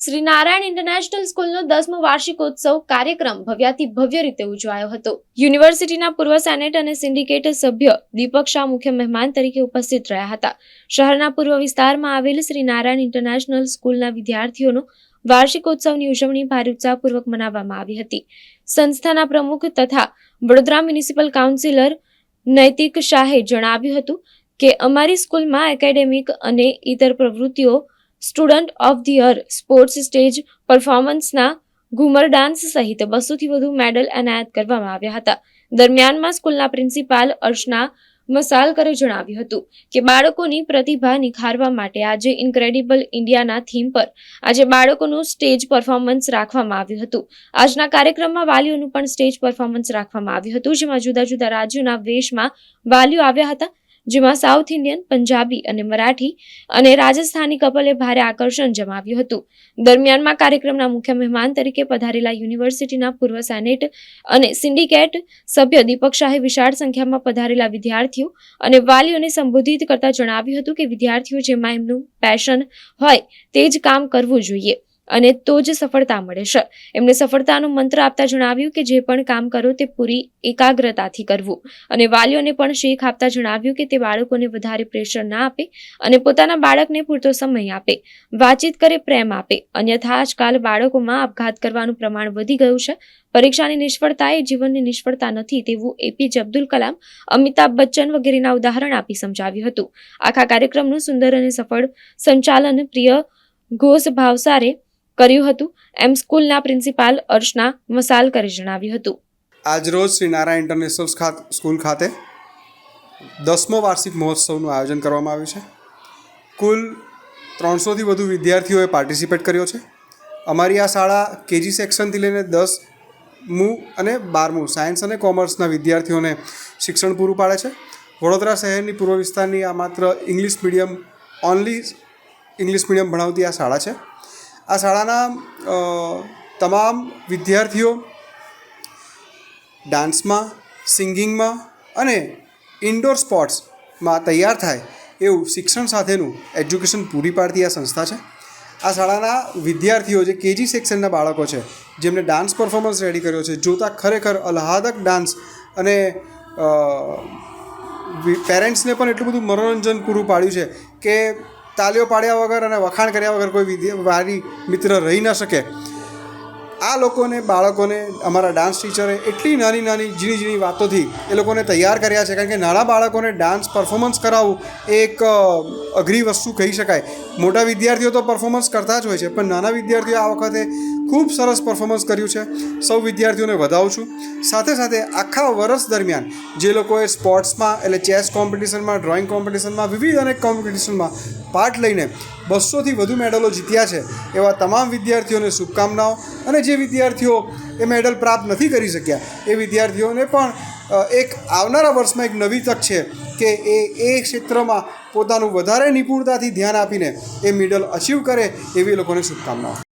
Shri Narayan international સ્કૂલનો દસમો વાર્ષિકોત્સવ કાર્યક્રમ ભવ્યાથી ભવ્ય રીતે ઉજવાયો હતો. યુનિવર્સિટીના પૂર્વ સેનેટ અને સિન્ડિકેટ સભ્ય દીપક શાહ મુખ્ય મહેમાન તરીકે ઉપસ્થિત રહ્યા હતા. શહેરના પૂર્વ વિસ્તારમાં આવેલ શ્રી નારાયણ ઇન્ટરનેશનલ સ્કૂલના વિદ્યાર્થીઓનો વાર્ષિકોત્સવની ઉજવણી ભારે ઉત્સાહપૂર્વક મનાવવામાં આવી હતી. સંસ્થાના પ્રમુખ તથા વડોદરા મ્યુનિસિપલ કાઉન્સિલર નૈતિક શાહે જણાવ્યું હતું કે, અમારી સ્કૂલમાં એકેડેમિક અને ઇતર પ્રવૃત્તિઓ student of the year sports stage પરફોર્મન્સના Ghoomar dance સહિત બસોથી વધુ મેડલ એનાયત કરવામાં આવ્યા હતા. દરમિયાનમાં સ્કૂલના પ્રિન્સિપાલ અર્ચના મસાલકરે જણાવ્યું હતું કે બાળકોની પ્રતિભા નિખારવા માટે આજે ઇન્ક્રેડિબલ ઇન્ડિયાના થીમ પર આજે બાળકોનું સ્ટેજ પરફોર્મન્સ રાખવામાં આવ્યું હતું. આજના કાર્યક્રમમાં વાલીઓનું પણ સ્ટેજ પરફોર્મન્સ રાખવામાં આવ્યું હતું, જેમાં જુદા જુદા રાજ્યોના વેશમાં વાલીઓ આવ્યા હતા જેમાં સાઉથ ઇન્ડિયન પંજાબી અને મરાઠી અને રાજસ્થાની કપલે ભારે આકર્ષણ જમાવ્યું હતું. દરમિયાનમાં કાર્યક્રમના મુખ્ય મહેમાન તરીકે પધારેલા યુનિવર્સિટીના પૂર્વ સેનેટ અને સિન્ડિકેટ સભ્ય દીપક શાહે વિશાળ સંખ્યામાં પધારેલા વિદ્યાર્થીઓ અને વાલીઓને સંબોધિત કરતા જણાવ્યું હતું કે વિદ્યાર્થીઓ જેમાં એમનું પેશન હોય તે જ કામ કરવું જોઈએ. અને તો જ સફળતા મળે છે. એમણે સફળતાનો મંત્ર આપતા જણાવ્યું કે જે પણ કામ કરો તે પૂરી એકાગ્રતાથી કરવું. અને વાલીઓને પણ શીખ આપતા જણાવ્યું કે તે બાળકોને વધારે પ્રેશર ના આપે અને પોતાના બાળકને પૂરતો સમય આપે. વાતચીત કરે, પ્રેમ આપે. અન્યથા આજકાલ બાળકોમાં આપઘાત કરવાનું પ્રમાણ વધી ગયું છે. પરીક્ષાની નિષ્ફળતા એ જીવનની નિષ્ફળતા નથી તેવું એપીજે અબ્દુલ કલામ, અમિતાભ બચ્ચન વગેરેના ઉદાહરણ આપી સમજાવ્યું હતું. આખા કાર્યક્રમનું સુંદર અને સફળ સંચાલન પ્રિય ઘોષ ભાવસારે કર્યું હતું. એમ સ્કૂલના પ્રિન્સિપાલ અર્ચના મસાલકરે જણાવ્યું હતું. આજરોજ શ્રી નારાયણ ઇન્ટરનેશનલ સ્કૂલ ખાતે દસમો વાર્ષિક મહોત્સવનું આયોજન કરવામાં આવ્યું છે. કુલ ત્રણસોથી વધુ વિદ્યાર્થીઓએ પાર્ટિસિપેટ કર્યો છે. અમારી આ શાળા કેજી સેક્શનથી લઈને દસમું અને બારમું સાયન્સ અને કોમર્સના વિદ્યાર્થીઓને શિક્ષણ પૂરું પાડે છે. વડોદરા શહેરની પૂર્વ વિસ્તારની આ માત્ર English medium, only English medium ભણાવતી આ શાળા છે. આ શાળાના તમામ વિદ્યાર્થીઓ ડાન્સમાં, સિંગિંગમાં અને ઇન્ડોર સ્પોર્ટ્સમાં તૈયાર થાય એવું શિક્ષણ સાથેનું એજ્યુકેશન પૂરી પાડતી આ સંસ્થા છે. આ શાળાના વિદ્યાર્થીઓ જે કેજી સેક્શનના બાળકો છે જેમને ડાન્સ પરફોર્મન્સ રેડી કર્યો છે, જોતા ખરેખર અલ્હાદક ડાન્સ અને પેરેન્ટ્સને પણ એટલું બધું મનોરંજન પૂરું પાડ્યું છે કે તાલીઓ પાડ્યા વગર અને વખાણ કર્યા વગર કોઈ વારી મિત્ર રહી ન શકે. આ લોકોને, બાળકોને, અમારા ડાન્સ ટીચરે એટલી નાની નાની, ઝીણી ઝીણી વાતોથી એ લોકોને તૈયાર કર્યા છે. કારણ કે નાના બાળકોને ડાન્સ પરફોર્મન્સ કરાવવું એ એક અઘરી વસ્તુ કહી શકાય. મોટા વિદ્યાર્થીઓ તો પરફોર્મન્સ કરતા જ હોય છે, પણ નાના વિદ્યાર્થીઓ આ વખતે ખૂબ સરસ પરફોર્મન્સ કર્યું છે. સૌ વિદ્યાર્થીઓને વધાવું છું. સાથે સાથે આખા વર્ષ દરમિયાન જે લોકોએ સ્પોર્ટ્સમાં એટલે ચેસ કોમ્પિટિશનમાં ડ્રોઈંગ કોમ્પિટિશનમાં વિવિધ અનેક કોમ્પિટિશનમાં પાર્ટ લઈને બસોથી વધુ મેડલો જીત્યા છે, એવા તમામ વિદ્યાર્થીઓને શુભકામનાઓ અને જે વિદ્યાર્થીઓ એ મેડલ પ્રાપ્ત નથી કરી શક્યા, એ વિદ્યાર્થીઓને પણ એક આવનારા વર્ષમાં એક નવી તક છે કે એ એ ક્ષેત્રમાં પોતાનું વધારે નિપુણતાથી ધ્યાન આપીને એ મેડલ અચીવ કરે એવી લોકોને શુભકામનાઓ.